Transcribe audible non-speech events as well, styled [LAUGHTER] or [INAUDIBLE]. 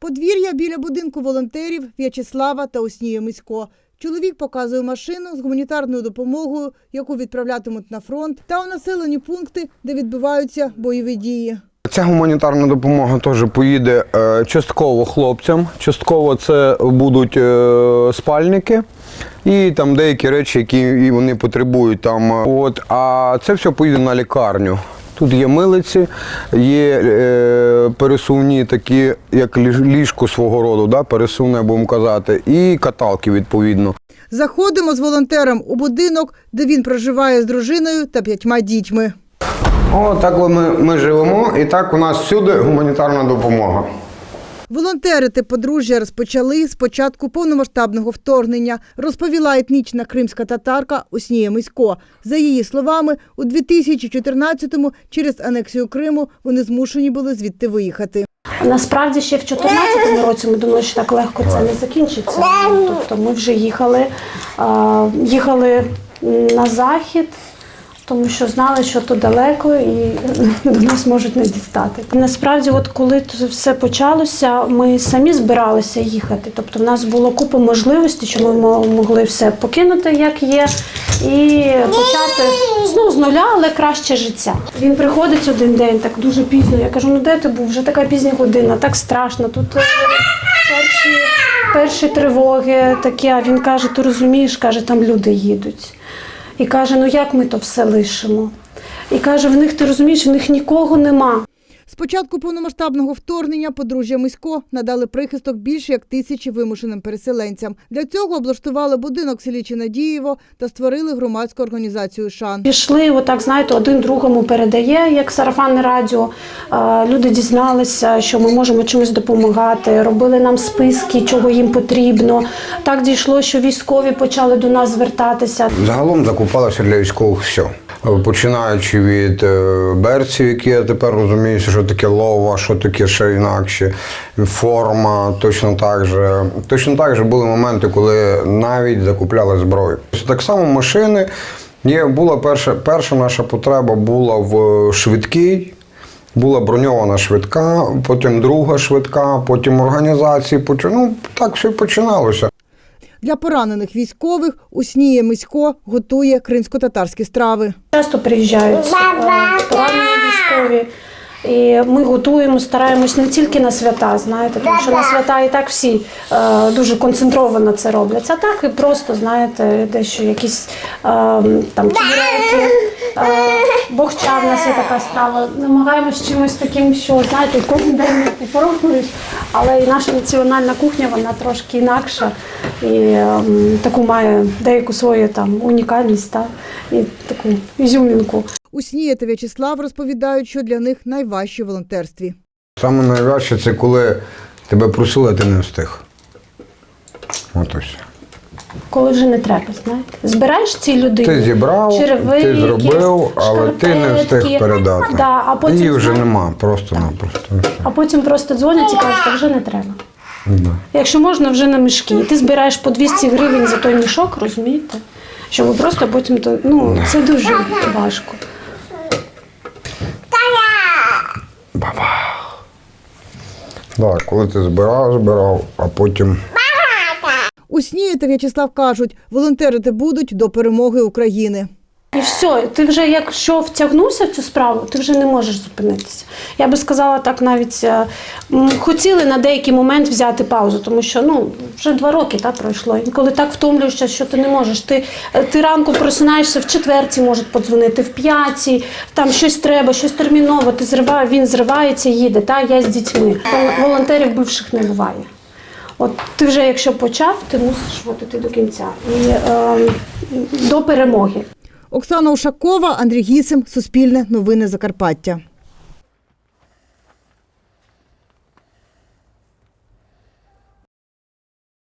Подвір'я біля будинку волонтерів В'ячеслава та Оснія Мисько. Чоловік показує машину з гуманітарною допомогою, яку відправлятимуть на фронт, та у населені пункти, де відбуваються бойові дії. Ця гуманітарна допомога теж поїде е, частково хлопцям, частково це будуть е, спальники і там деякі речі, які і вони потребують там. От, а це все поїде на лікарню. Тут є милиці, є е, пересувні такі, як ліж- ліжко свого роду, да, пересувне, будемо казати, і каталки відповідно. Заходимо з волонтером у будинок, де він проживає з дружиною та п'ятьма дітьми. О, так ми, ми живемо, і так у нас всюди гуманітарна допомога. Волонтерити подружжя розпочали з початку повномасштабного вторгнення, розповіла етнічна кримська татарка Оснія Мисько. За її словами, у 2014-му через анексію Криму вони змушені були звідти виїхати. Насправді ще в 2014 році ми думали, що так легко це не закінчиться. Тобто ми вже їхали, їхали на захід, тому що знали, що то далеко і до [LAUGHS] нас можуть не дістати. Насправді, от коли все почалося, ми самі збиралися їхати. Тобто в нас було купа можливостей, що ми могли все покинути, як є, і почати знову з нуля, але краще життя. Він приходить один день, так дуже пізно. Я кажу, ну де ти був? Вже така пізня година, так страшно. Тут е, перші, перші тривоги такі, а він каже, ти розумієш, каже, там люди їдуть. І каже, ну як ми то все лишимо? І каже, в них ти розумієш, в них нікого нема. З початку повномасштабного вторгнення подружжя Мисько надали прихисток більше як тисячі вимушеним переселенцям. Для цього облаштували будинок в селі Чинадієво та створили громадську організацію Шан. Пішли, отак, знаєте, один другому передає, як сарафанне радіо. Люди дізналися, що ми можемо чимось допомагати, робили нам списки, чого їм потрібно. Так дійшло, що військові почали до нас звертатися. Загалом закупалося для військових все. Починаючи від е, берців, які я тепер розумію, що таке лова, що таке ще інакше, форма, точно так же. Точно так же були моменти, коли навіть закупляли зброю. Так само машини. Є, була перша, перша наша потреба була в швидкій. Була броньована швидка, потім друга швидка, потім організації. Ну, так все починалося. Для поранених військових Уснія Мисько готує кримсько-татарські страви. Часто приїжджають е, поранені військові. І ми готуємо, стараємось не тільки на свята, знаєте, тому що на свята і так всі е, дуже концентровано це роблять. А так і просто, знаєте, дещо якісь е, там чебуреки, е, богча в нас є така страва. Намагаємось чимось таким, що знаєте, кожен день не порухуєш, але і наша національна кухня вона трошки інакша і е, таку має деяку свою там унікальність та, і таку ізюмінку. Уснія та В'ячеслав розповідають, що для них найважче в волонтерстві. Саме найважче це коли тебе просили, а ти не встиг. От ось. Коли вже не треба, знаєте. Збираєш ці людині. Ти зібрав, черевики, ти зробив, але ти не встиг передати. Да, а потім, Її вже нема, просто-напросто. А потім просто дзвонять і кажуть, «Та вже не треба. Да. Якщо можна, вже на мішки. І ти збираєш по 200 гривень за той мішок, розумієте? Щоб просто потім то. Ну, це дуже важко. Баба. Да, коли ти збирав, збирав, а потім. Уснія та В'ячеслав кажуть, волонтерити будуть до перемоги України. І все, ти вже якщо втягнувся в цю справу, ти вже не можеш зупинитися. Я би сказала так, навіть е, хотіли на деякий момент взяти паузу, тому що ну вже два роки так пройшло. Коли так втомлюєшся, що ти не можеш. Ти, е, ти ранку просинаєшся в четвертій, можуть подзвонити, в п'ятій, там щось треба, щось терміново. Ти зриває, він зривається, їде. Та я з дітьми. Волонтерів бивших не буває. От ти вже якщо почав, ти мусиш от іти до кінця і е, до перемоги. Оксана Ушакова, Андрій Гісим, Суспільне, Новини Закарпаття.